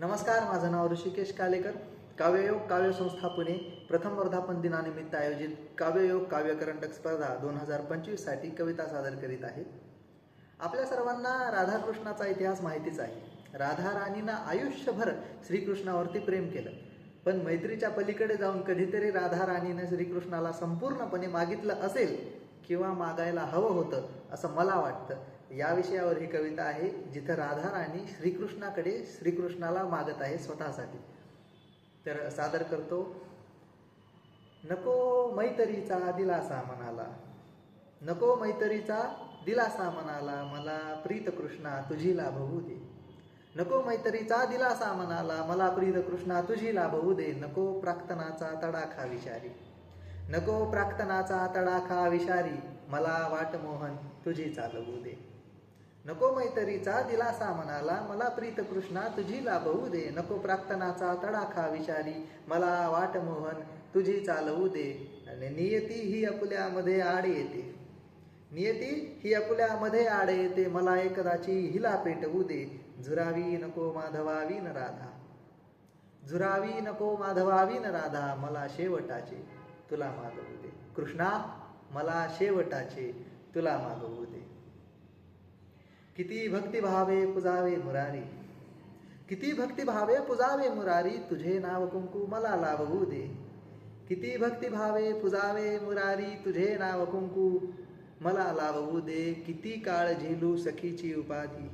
नमस्कार माझं नाव ऋषिकेश कालेकर. काव्ययोग काव्य संस्था पुणे प्रथम वर्धापन दिनानिमित्त आयोजित काव्ययोग काव्य करंटक स्पर्धा दोन हजार पंचवीससाठी कविता सादर करीत आहे. आपल्या सर्वांना राधाकृष्णाचा इतिहास माहितीच आहे. राधा राणीनं आयुष्यभर श्रीकृष्णावरती प्रेम केलं. पण मैत्रीच्या पलीकडे जाऊन कधीतरी राधा राणीनं श्रीकृष्णाला संपूर्णपणे मागितलं असेल किंवा मागायला हवं होतं असं मला वाटतं. या विषयावर ही कविता आहे जिथं राधा राणी श्रीकृष्णाकडे श्रीकृष्णाला मागत आहे स्वतःसाठी. तर सादर करतो. नको मैत्रीचा दिलासा मनाला नको मैत्रीचा दिलासा मनाला मला प्रीत कृष्णा तुझी लाभवू दे. नको मैत्रीचा दिलासा मनाला मला प्रीत कृष्णा तुझी लाभवू दे. नको प्राक्तनाचा तडाखा विचारी नको प्राक्तनाचा तडाखा विषारी मला वाट मोहन तुझी चालवू दे. नको मैत्रीचा दिलासा म्हणाला मला प्रीत कृष्णा तुझी लाभवू दे नको प्राक्तनाचा तडाखा विचारी मला वाट मोहन तुझी चालवू दे. आणि नियती ही आपुल्यामध्ये आड येते. नियती ही आपुल्यामध्ये आड येते मला एकदाची हिला पेटवू दे. झुरावी नको माधवावी न राधा. झुरावी नको माधवावी न राधा मला शेवटाचे तुला मागवू दे. कृष्णा मला शेवटाचे तुला मागवू दे. किती भक्तिभावे पुजावे मुरारी. किती भक्तिभावे पुजावे मुरारी तुझे नाव कुंकू मला लाभवू दे. किती भक्तिभावे पुजावे मुरारी तुझे नाव कुंकू मला लाभवू दे. किती काळ झेलू सखीची उपाधी.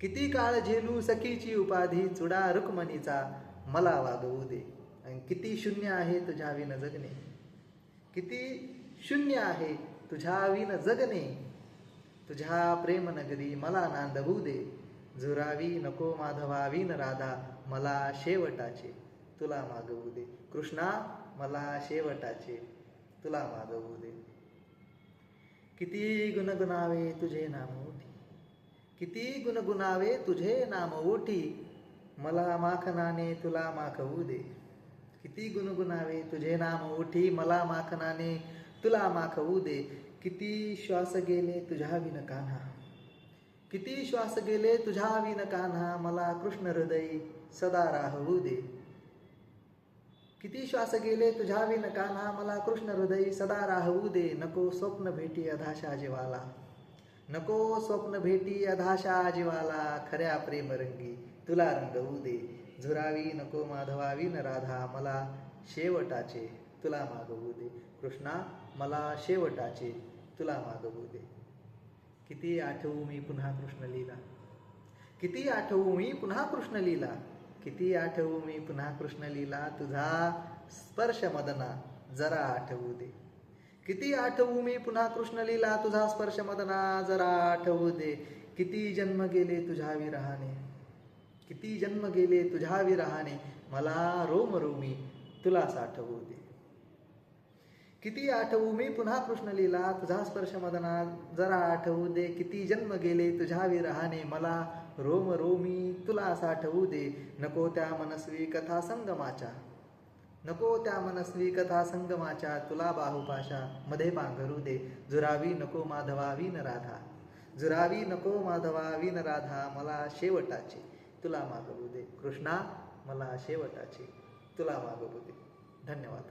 किती काळ झेलू सखीची उपाधी चुडा रुक्मणीचा मला वागवू दे. आणि किती शून्य आहे तुझ्या विन जगणे. किती शून्य आहे तुझ्या विन जगणे. तुझ्या प्रेम नगरी मला नांदवू दे. झुरावी नको माधवावी न राधा मला शेवटाचे तुला मागवू दे. कृष्णा मला शेवटाचे तुला मागवू दे. किती गुणगुणावे तुझे नाम ओठी किती गुणगुणावे तुझे नाम ओठी मला माखनाने तुला माखवू दे. किती गुणगुणावे तुझे नाम ओठी मला माखनाने तुला माखवू दे. किती श्वास गेले तुझ्या विन कान्हा? किती श्वास गेले तुझ्या विन कान्हा? मला कृष्ण हृदय सदा राहू दे. किती श्वास गेले तुझ्या विन कान्हा? मला कृष्ण हृदय सदा राहू दे. नको स्वप्न भेटी अधाशा जीवाला. नको स्वप्न भेटी अधाशा जीवाला. खऱ्या प्रेमरंगी तुला रंगवू दे. झुरावी नको माधवावी न राधा. मला शेवटाचे तुला मागवू दे. कृष्णा मला शेवटाचे तुला मागवू दे. किती आठवू मी पुन्हा कृष्णलीला किती आठवू मी पुन्हा कृष्ण लीला? किती आठवू मी पुन्हा कृष्ण लीला? तुझा स्पर्श मदना जरा आठवू दे. किती आठवू मी पुन्हा कृष्णलीला तुझा स्पर्श मदना जरा आठवू दे. किती जन्म गेले तुझ्या विरहाने? किती जन्म गेले तुझ्या विरहाने? मला रोम रोमी तुला साठवू दे. किती आठवू? मी पुन्हा कृष्णलीला तुझा स्पर्श मदना जरा आठवू दे. किती जन्म गेले तुझ्या विरहाने मला? रोम रोमी तुला साठवू दे. नको त्या मनस्वी कथा संगमाच्या नको त्या मनस्वी कथा संगमाच्या तुला बाहुपाशा मध्ये पांघरू दे. जुरावी नको माधवा न राधा. जुरावी नको माधवा न राधा मला शेवटाचे. तुला मागवू दे. कृष्णा मला शेवटाचे. तुला मागवू दे. धन्यवाद.